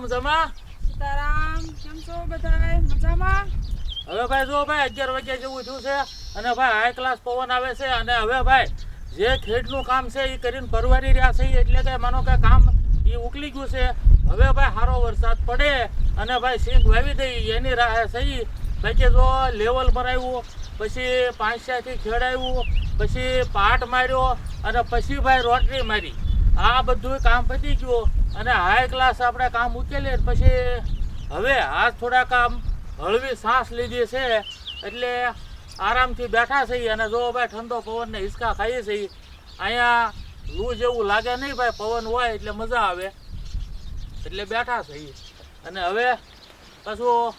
બધા મજામાં? સીતારામ કેમ છો બધા મજામાં? હવે ભાઈ જો ભાઈ અગિયાર વાગ્યા જેવું થયું છે અને ભાઈ હાઈ ક્લાસ પવન આવે છે અને હવે ભાઈ જે ખેડનું કામ છે એ કરીને પરવારી રહ્યા છે એટલે કે માનો કે કામ એ ઉકલી ગયું છે. હવે ભાઈ સારો વરસાદ પડે અને ભાઈ સિંગ વાવી દઈ એની રાહ સહી બાકી જો લેવલ ભરાયું પછી પાંચસાથી ખેડાયું પછી પાટ માર્યો અને પછી ભાઈ રોટરી મારી. આ બધું કામ પતી ગયું. અને હાઈ ક્લાસ આપણે કામ ઉકેલીએ પછી હવે હાથ થોડા કામ હળવી શ્વાસ લીધી છે, એટલે આરામથી બેઠા છીએ અને જો ભાઈ ઠંડો પવનને હિસકા ખાઈએ છીએ, અહીંયા લૂ જેવું લાગે નહીં ભાઈ, પવન હોય એટલે મજા આવે. એટલે બેઠા છીએ. અને હવે પાછું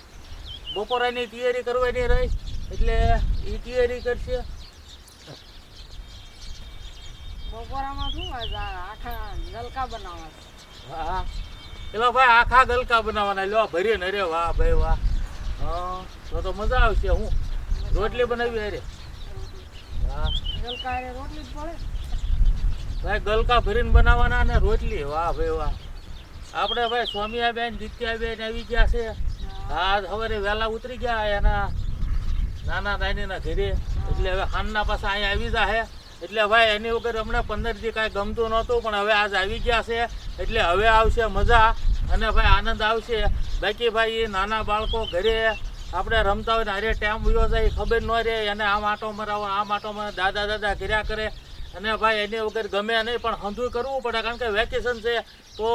બપોરાની તૈયારી કરવાની રહી, એટલે એ તૈયારી કરશે. બપોરામાં શું આખા ગલકા બનાવવા. હા. એટલે ભાઈ આખા ગલકા બનાવવાના. લ્યો ભરીને અરે વાહ ભાઈ વાહ. હા તો તો મજા આવશે હું. રોટલી બનાવી અરે. હા. ગલકા હારે રોટલી જ પડે. ભાઈ ગલકા ભરીને બનાવવાના ને રોટલી. વાહ ભાઈ વાહ. આપણે ભાઈ સ્વામિયાબેન જીત્યાબેન આવી ગયા છે. હા. સવારે વહેલા ઉતરી ગયા એના નાના નાનીના ઘરે. એટલે હવે ખાનના પાસે અહીંયા આવી જાય એટલે ભાઈ એની વગર હમણાં પંદર દી કાંઈ ગમતું નહોતું પણ હવે આજ આવી ગયા છે. એટલે હવે આવશે મજા અને ભાઈ આનંદ આવશે. બાકી ભાઈ એ નાના બાળકો ઘરે આપણે રમતા હોય ને, અરે ટાઈમ ઉયો જાય ખબર ન રહે, એને આમ આટો મરાવો આમ આટો મરાવો, દાદા દાદા કર્યા કરે. અને ભાઈ, એની વગર ગમે નહીં, પણ હંધું કરવું પડે, કારણ કે વેકેશન છે, તો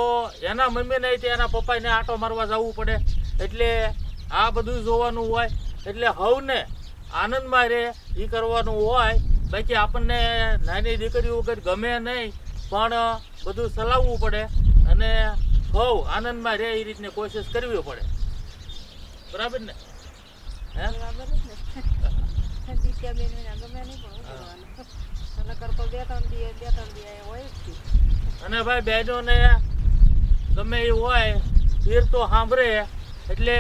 એના મમ્મી નહીં, તે એના પપ્પાને આટો મારવા જવું પડે. એટલે આ બધું જોવાનું હોય, એટલે હવને આનંદમાં રહે એ કરવાનું હોય. બાકી આપણને નાની દીકરી વગર ગમે નહીં પણ બધું ચલાવવું પડે અને હવ આનંદમાં રહે એ રીતની કોશિશ કરવી પડે. બરાબર ને? હે? બરાબર અને ભાઈ બહેનોને ગમે એ હોય પીર તો સાંભળે એટલે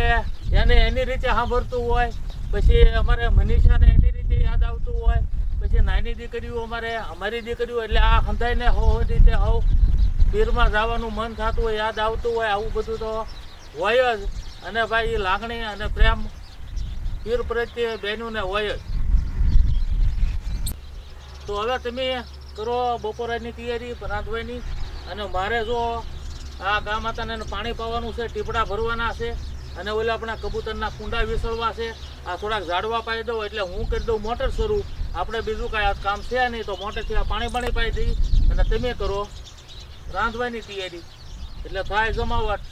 એને એની રીતે સાંભળતું હોય પછી અમારે મનીષાને એની રીતે યાદ આવતું હોય પછી નાની દીકરીઓ અમારે, અમારી દીકરીઓ એટલે આ હંધાઈને હો હો રીતે હવ પીરમાં જવાનું મન થતું હોય, યાદ આવતું હોય, આવું બધું તો હોય જ. અને ભાઈ એ લાગણી અને પ્રેમ પીર પ્રત્યે બહેનોને હોય જ. તો હવે તમે કરો બપોરાની તૈયારી, રાંધવાની. અને મારે જો આ ગા માતાને પાણી પાવાનું છે, ટીપડા ભરવાના છે, અને ઓલા આપણા કબૂતરના કુંડા વિસળવા છે, આ થોડાક ઝાડવા પાઈ દઉં એટલે હું કરી દઉં મોટર શરૂ. આપણે બીજું કાંઈ કામ છે નહીં તો મોટેથી આ પાણી પાણી પાઈ દઈ અને તમે કરો. રાંધવાની તૈયારી. એટલે થાય જમાવટ.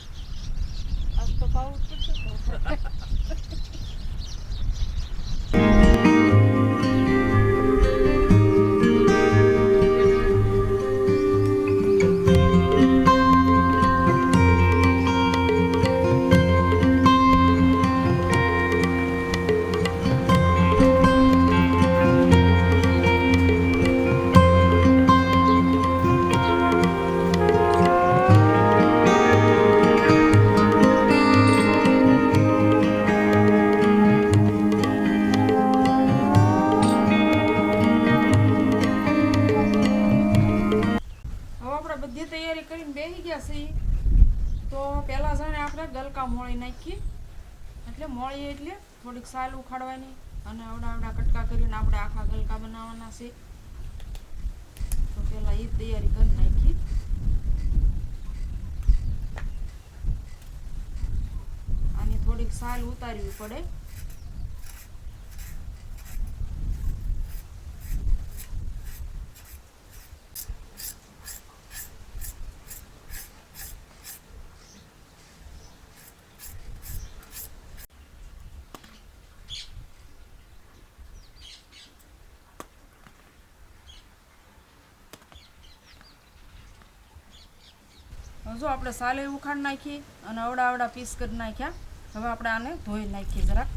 સાલ ઉખાડવાની અને આવડા આવડા કટકા કરીને આપણે આખા ગલકા બનાવવાના છે. તો પહેલાં એ તૈયારી કરી નાખી. આની થોડીક સાલ ઉતારવી પડે. જો આપણે સાલે ઉખાડ નાખી અને અવડા અવડા પીસ કરી નાખ્યા, હવે આપણે આને ધોઈ નાખીએ જરાક.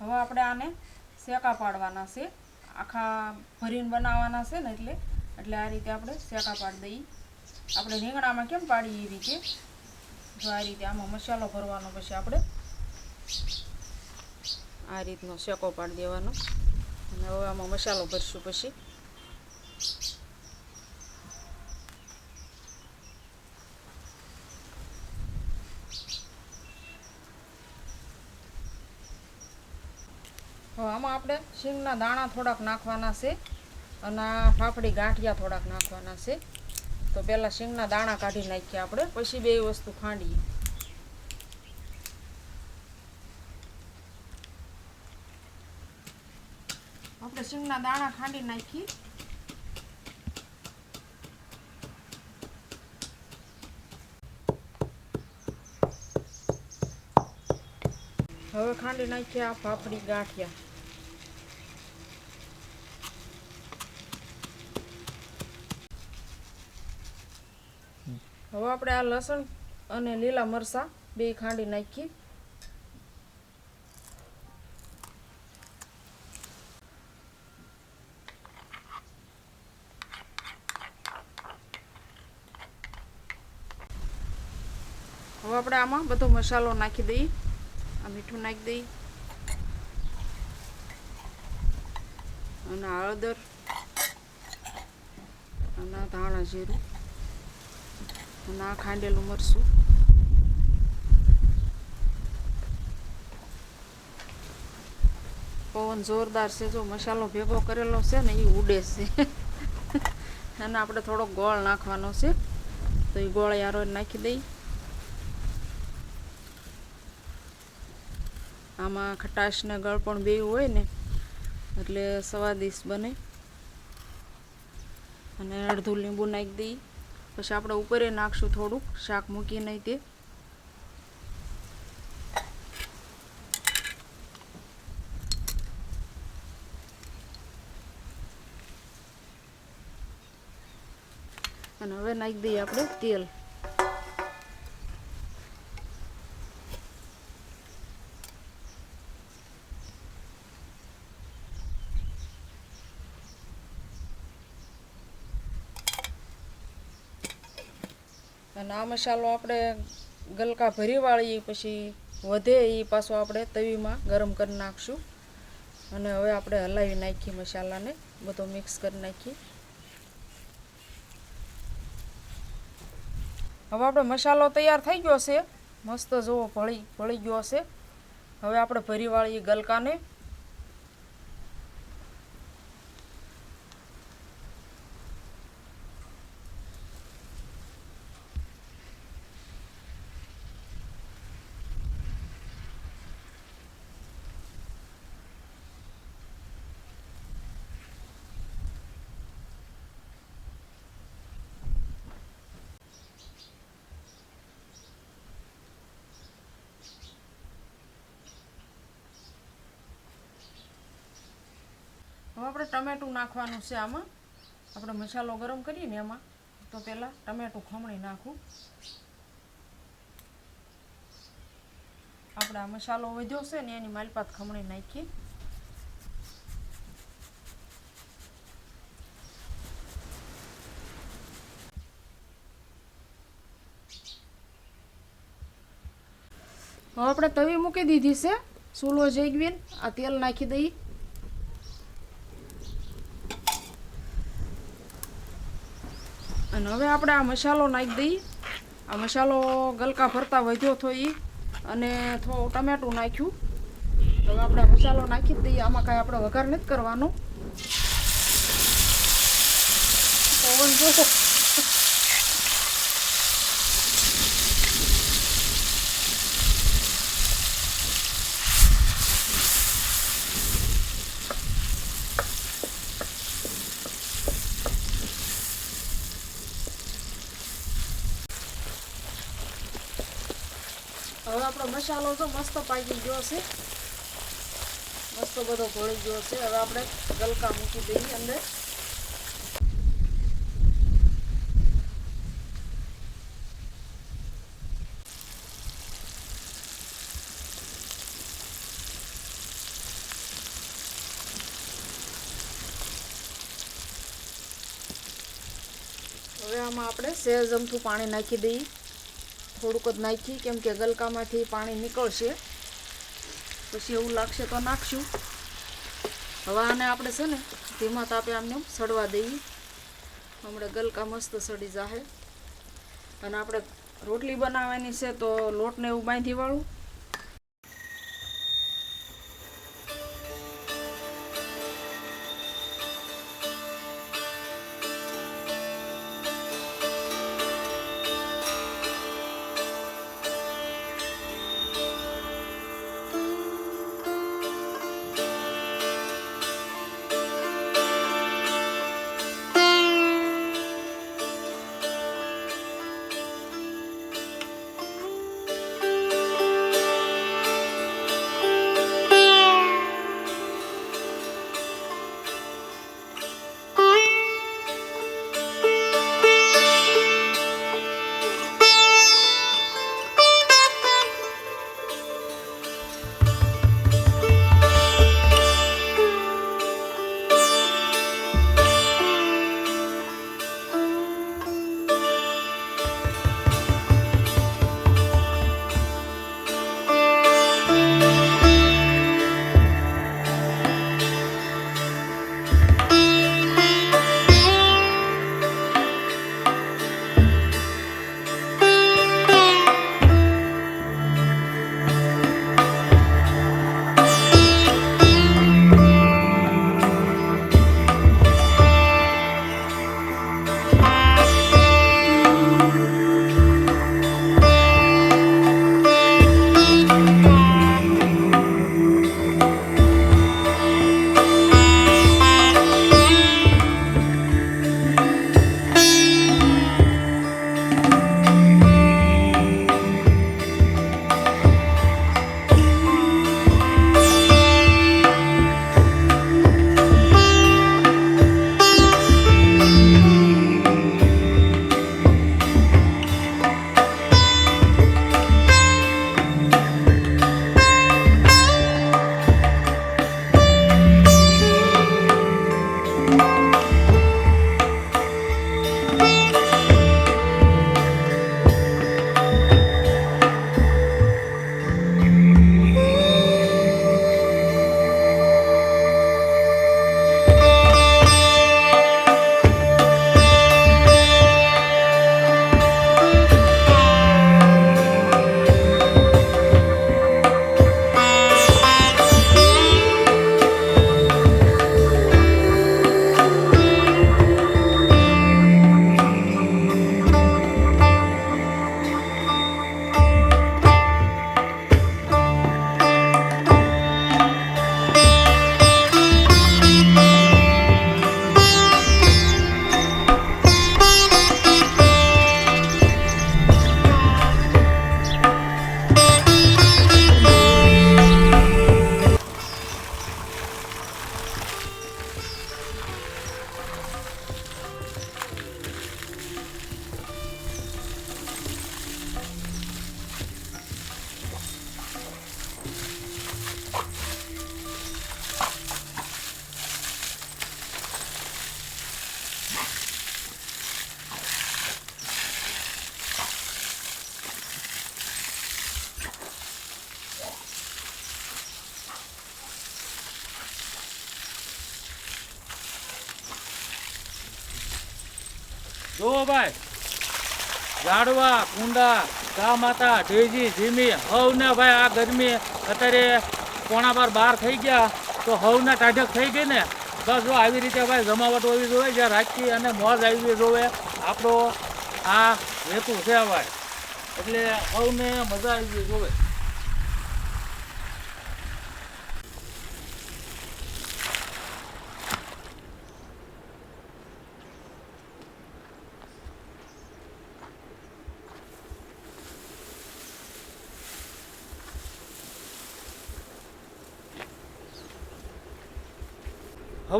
હવે આપણે આને શેકા પાડવાના છે. આખા ભરીને બનાવવાના છે ને એટલે એટલે આ રીતે આપણે શેકા પાડી દઈએ. આપણે રીંગણામાં કેમ પાડીએ એ રીતે? જો આ રીતે આમાં મસાલો ભરવાનો પછી આપણે આ રીતનો શેકો પાડી દેવાનો. અને હવે આમાં મસાલો ભરશું પછી. હવે આમાં આપણે શીંગના દાણા થોડાક નાખવાના છે. અને ફાફડી ગાંઠિયા થોડાક નાખવાના છે. તો પહેલાં શીંગના દાણા કાઢી નાખીએ આપણે, પછી બે વસ્તુ ખાંડીએ. આપણે શીંગના દાણા ખાંડી નાખી. હવે ખાંડી નાખીએ આ ફાફડી ગાંઠિયા. હવે આપણે આ લસણ અને લીલા મરચાં બે ખાંડી નાખી. હવે આપણે આમાં બધો મસાલો નાખી દઈએ, આ મીઠું નાખી દઈએ. અને હળદર અને ધાણા જીરું. અને આ ખાંડેલું મરસું પવન જોરદાર છે, જો મસાલો ભેગો કરેલો છે ને એ ઉડે છે. અને આપણે થોડોક ગોળ નાખવાનો છે. તો એ ગોળ યારો નાખી દઈ. આમાં ખટાશ ને ગળ પણ બે હોય ને, એટલે સ્વાદિષ્ટ બને. અને અડધું લીંબુ નાખી દઈ. પછી આપણે ઉપરે નાખશું થોડુંક, શાક મૂકી નહીં તે. અને હવે નાખી દઈએ આપણે તેલ. અને આ મસાલો આપણે ગલકા ભરી વાળીએ, પછી વધે એ પાછો આપણે તવીમાં ગરમ કરી નાખશું. અને હવે આપણે હલાવી નાખીએ મસાલાને, બધો મિક્સ કરી નાખીએ. હવે આપણો મસાલો તૈયાર થઈ ગયો છે. મસ્ત જુઓ, ભળી ભળી ગયો છે. હવે આપણે ભરી વાળીએ ગલકાને. હવે આપણે ટમેટું નાખવાનું છે આમાં. આપણે મસાલો ગરમ કરીએ ને એમાં. તો પહેલાં ટમેટું ખમણી નાખું. આપણે આ મસાલો વધ્યો છે ને એની માલપાત ખમણી નાખીએ હવે આપણે તવી મૂકી દીધી છે. સૂલો જઈગવીને આ તેલ નાખી દઈએ. અને હવે આપણે આ મસાલો નાખી દઈએ. આ મસાલો ગલકા ભરતા વધ્યો હતો એ અને થોડું ટમેટું નાખ્યું. હવે આપણે મસાલો નાખી દઈએ. આમાં કાંઈ આપણે વઘાર નથી કરવાનો. ઓવન જો હવે આપણો મસાલો તો મસ્ત પાકી ગયો છે. મસ્ત બધો ભળી ગયો છે. હવે આપણે ગલકા મૂકી દઈએ અંદર. હવે આમાં આપણે સેજ અમથું પાણી નાખી દઈએ. થોડુંક જ નાખી, કેમ કે ગલકામાંથી પાણી નીકળશે. પછી એવું લાગશે તો નાખશું. હવે આને આપણે છે ને ધીમા તાપે આમને સડવા દઈએ. હમણાં ગલકા મસ્ત સડી જાહે. અને આપણે રોટલી બનાવવાની છે તો લોટને એવું બાંધી ભાઈ. ઝાડવા કુંડા, ગા માતા, ઢેજી ધીમી હવને ભાઈ, આ ગરમી અત્યારે પોણા બાર બાર થઈ ગયા. તો હવને ટાઢક થઈ ગઈ ને? બસ જો આવી રીતે ભાઈ જમાવટ હોવી જોઈએ જ્યાં રાખી અને મોજ આવી જોવે. આપણો આ હેતુ છે ભાઈ. એટલે હવને મજા આવી જોઈએ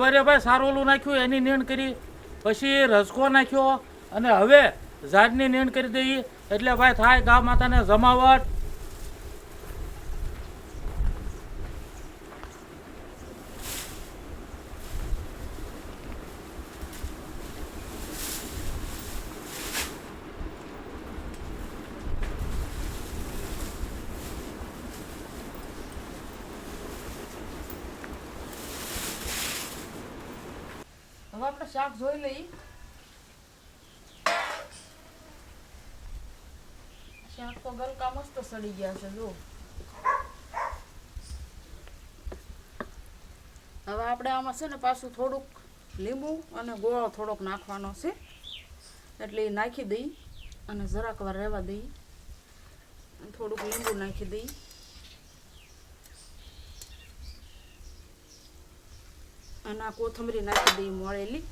હવારે ભાઈ સારોલું નાખ્યું, એની નીણ કરી, પછી રસકો નાખ્યો, અને હવે ઝાડની નીણ કરી દઈએ એટલે ભાઈ થાય ગા માતાને જમાવટ. આપણે શાક જોઈ લઈએ શાક તો ગલકા મસ્ત સડી ગયા છે જો હવે આપણે આમાં છે ને પાછું થોડુંક લીંબુ અને ગોળો થોડોક નાખવાનો છે. એટલે એ નાખી દઈ અને જરાક વાર રહેવા દઈ. થોડુંક લીંબુ નાખી દઈ. અને આ કોથમરી નાખી દઈએ મળેલી.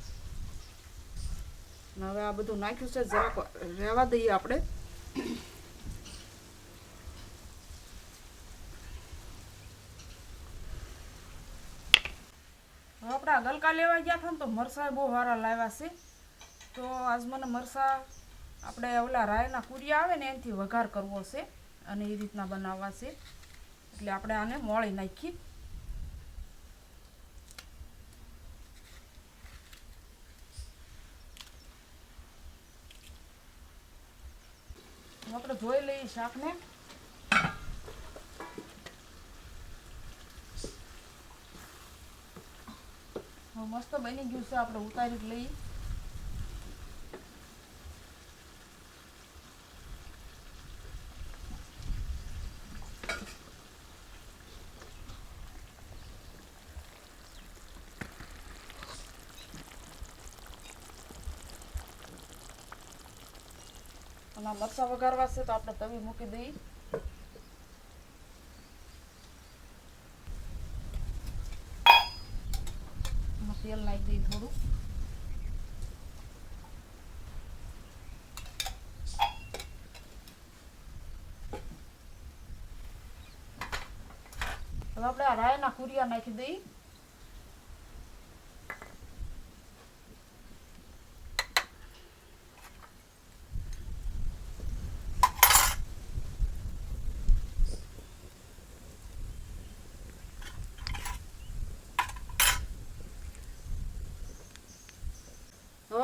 હવે આ બધું નાખ્યું છે જરાક રહેવા દઈએ આપણે. આપણા ગલકા લેવા ગયા હતા ને તો મરસા બહુ સારા લાવ્યા છે. તો આજ મને મરસા આપણે ઓલા રાયના કુરિયા આવે ને એનાથી વઘાર કરવો છે અને એ રીતના બનાવવા છે. એટલે આપણે આને મોળી નાખી. જોઈ લઈએ શાકને. મસ્ત બની ગયું છે આપણે ઉતારી લઈએ. આ મરચાં છે તો આપણે તવી મૂકી એમાં તેલ નાખી દઈએ થોડું. હવે આપણે આ રાયના કુરિયા નાખી દઈએ.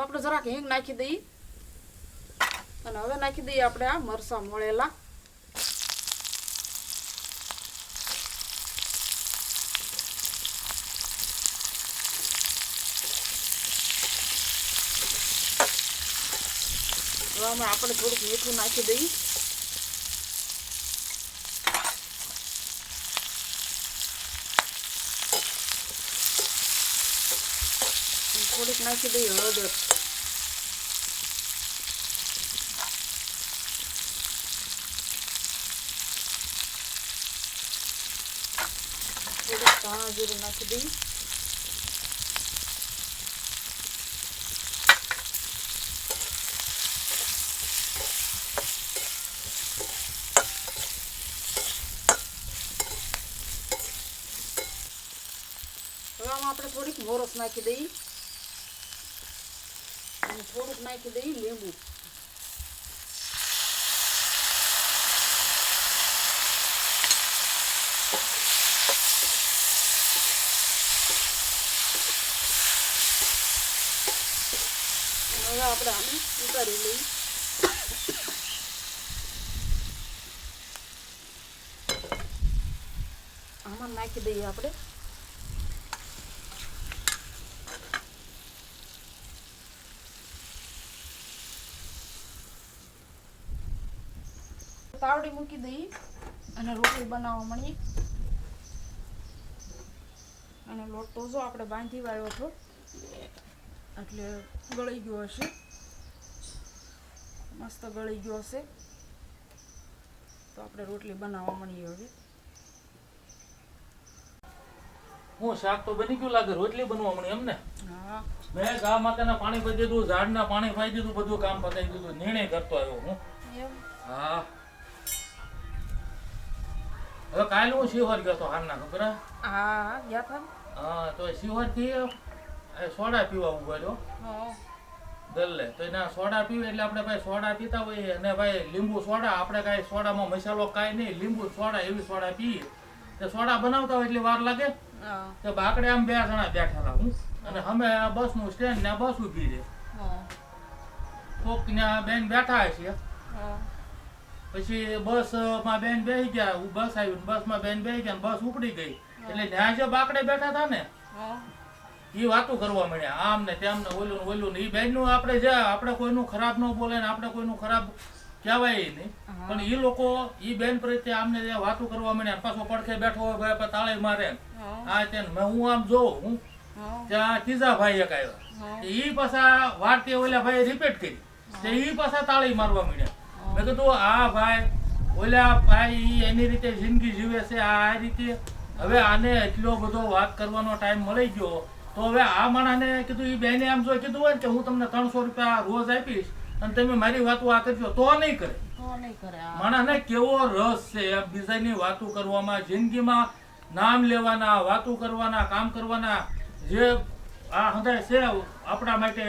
હવે આપણે જરાક હિંગ નાખી દઈએ. અને હવે નાખી દઈએ આપણે આ મરસા મોળેલા. હવે આમાં આપણે થોડુંક મીઠું નાખી દઈએ. અને થોડીક નાખી દઈએ હળદર. થોડીક ધાણા જીરું નાખી દઈએ હવે આમાં આપણે થોડીક મોરસ નાખી દઈએ. અને થોડુંક નાખી દઈએ લીંબુ અને હવે આપણે આને ઉતારી આમાં નાખી દઈએ આપણે. તાવડી મૂકી દઈએ અને રોટલી બનાવવા મળીએ અને લોટ તો જો આપણે બાંધી વાળ્યો હતો, એટલે ગળી ગયો હશે. મસ્ત ગળી ગયો હશે. તો આપણે રોટલી બનાવવા મળીએ હવે. હું શાક તો બની ગયું લાગે રોટલી બનવા મળી એમને મેં ગા માતાના પાણી ભરી દીધું ઝાડના પાણી પાઈ દીધું બધું કામ પતાવી દીધું નિર્ણય કરતો આવ્યો હું. હા. હવે કાલે હું શિહોર ગયો તો હાલના ખબર? હા ગયા હતા? હા તો શિહોરથી સોડા પીવા ઊભો રહ્યો. હા. દલ્લે. તો એના સોડા પીવે એટલે આપણે ભાઈ સોડા પીતા હોઈએ અને ભાઈ લીંબુ સોડા આપણે કાંઈ સોડામાં મસાલો કાંઈ નહીં લીંબુ સોડા એવી સોડા પીએ. તો સોડા બનાવતા હોય એટલી વાર લાગે? તો બાકડે આમ બે જણા બેઠેલા હું. અને અમે આ બસનું સ્ટેન્ડ ને બસ ઊભી છે કોક ત્યાં બેન બેઠા છે પછી બસમાં બેન બેહી ગયા. બસ આવી બસમાં બેન બેસી ગયા બસ ઉપડી ગઈ. એટલે ત્યાં જે બાકડે બેઠા હતા ને. એ વાતો કરવા મળ્યા આમ ને તેમ ને ઓલું ને ઓલું ને એ બેનનું આપણે જે આપણે કોઈનું ખરાબ ન બોલે ને આપણે કોઈનું ખરાબ કહેવાય નહીં. પણ એ લોકો એ બેન પ્રત્યે આમને જે વાતો કરવા મળ્યા પાછો પડખે બેઠો હોય ભાઈ તાળે મારે આ તે હું આમ જોઉં હું? ત્યાં ત્રીજા ભાઈ એક આવ્યા. એ પાછા વાર્તે ઓલા ભાઈ રિપીટ કરી. તે ઈ પાછા તાળી મારવા મળ્યા મેં કીધું આ ભાઈ ઓલા ભાઈ એની રીતે જિંદગી જીવે છે આ આ રીતે. હવે આને એટલો બધો વાત કરવાનો ટાઈમ મળી ગયો તો હવે આ માણાને કીધું એ બેને આમ જો કીધું હોય ને કે હું તમને ત્રણસો રૂપિયા રોજ આપીશ અને તમે મારી વાતો આ કરજો તો નહીં કરે. માણસને કેવો રસ છે બીજાની વાતો કરવામાં જિંદગીમાં નામ લેવાના વાતો કરવાના કામ કરવાના જે આ હદાય છે આપણા માટે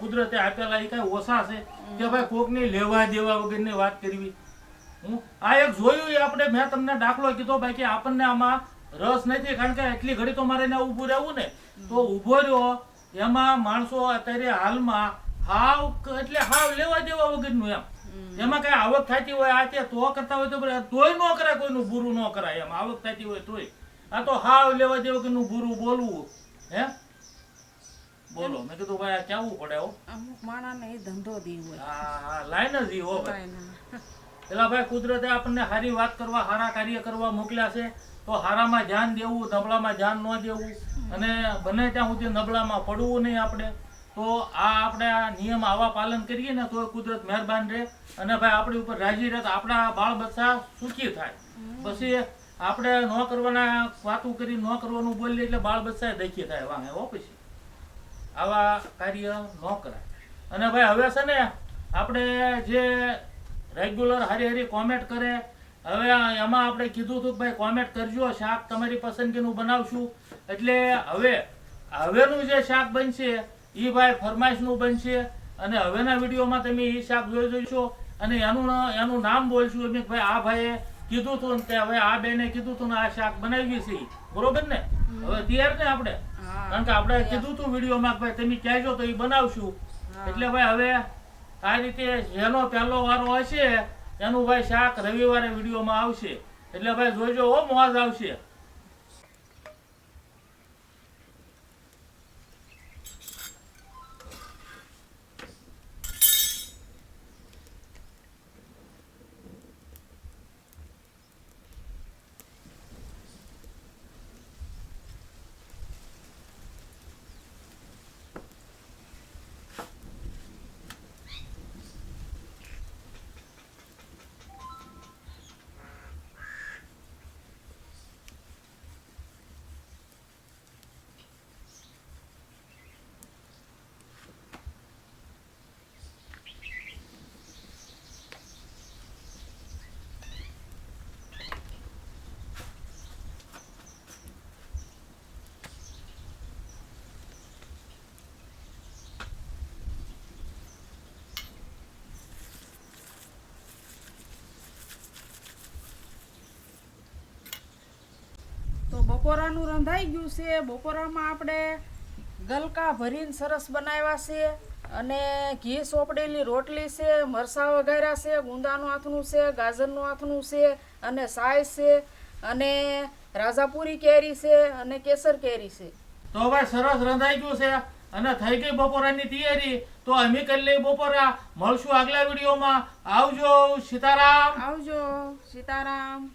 કુદરતે આપેલા એ કઈ ઓછા છે કે ભાઈ કોકની લેવા દેવા વગરની વાત કરવી હું આ એક જોયું એ આપણે મેં તમને દાખલો કીધો ભાઈ કે આપણને આમાં રસ નથી કારણ કે એટલી ઘડી તો મારે ત્યાં ઊભું રહેવું ને. તો ઊભો રહ્યો એમાં માણસો અત્યારે હાલમાં હાવ એટલે હાવ લેવા દેવા વગરનું એમ. એમાં કઈ આવક થતી હોય આ તે તો કરતા હોય તો તોય ન કરાય કોઈનું બુરું ન કરાય એમ. આવક થતી હોય તોય. આ તો હાવ લેવા દેવા વગરનું બુરું બોલવું. હે? બોલો. મેં કીધું ભાઈ આ કેવું પડે હો અમુક માણસને એ ધંધો દી હોય. હા લાઈન જ ઈ હો ભાઈ. પેલા ભાઈ કુદરતે આપણને સારી વાત કરવા સારા કાર્ય કરવા મોકલ્યા છે. તો હારામાં ધ્યાન દેવું નબળામાં ધ્યાન ન દેવું અને બને ત્યાં સુધી નબળામાં પડવું નહીં આપણે. તો આ આપણે આ નિયમ આવા પાલન કરીએ ને તો કુદરત મહેરબાન રહે અને ભાઈ આપણી ઉપર રાજી રહે તો આપણા બાળ બચ્ચા સુખી થાય. પછી આપણે ન કરવાના વાતું કરી ન કરવાનું બોલીએ એટલે બાળ બચ્ચા દેખી થાય વાંહે હો પછી. આવા કાર્ય ન કરાય. અને ભાઈ હવે છે ને આપણે જે રેગ્યુલર હારી હારી કોમેન્ટ કરે હવે એમાં આપણે કીધું હતું કે ભાઈ કોમેન્ટ કરજો શાક તમારી પસંદગીનું બનાવશું. એટલે હવે હવેનું જે શાક બનશે એ ભાઈ ફરમાઈશનું બનશે. અને હવેના વિડીયોમાં તમે એ શાક જોઈ જોઈશો. અને એનું એનું નામ બોલશું એમ ભાઈ આ ભાઈએ કીધું હતું ને કે હવે આ બેને કીધું હતું ને આ શાક બનાવી છે બરોબર ને? હવે તૈયાર ને આપણે? કારણ કે આપણે કીધું હતું વિડીયોમાં ભાઈ તમે કહેજો તો એ બનાવશું. એટલે ભાઈ હવે આ રીતે જેનો પહેલો વારો હશે. એનું ભાઈ શાક રવિવારે વિડીયોમાં આવશે. એટલે ભાઈ જોઈજો હો મોજ આવશે. બપોરાનું રંધાઈ ગયું છે. બપોરામાં આપણે ગલકા ભરીને સરસ બનાવ્યા છે અને ઘી સોપડેલી રોટલી છે મરસા વઘાર્યા છે ગુંદાનું આથનું છે ગાજરનું આથનું છે અને સાય છે અને રાજાપુરી કેરી છે અને કેસર કેરી છે. તો ભાઈ સરસ રંધાઈ ગયું છે અને થઈ ગઈ બપોરાની તૈયારી. તો અમે કરી લઈ બપોરા. મળશું આગલા વિડીયોમાં. આવજો સીતારામ. આવજો સીતારામ.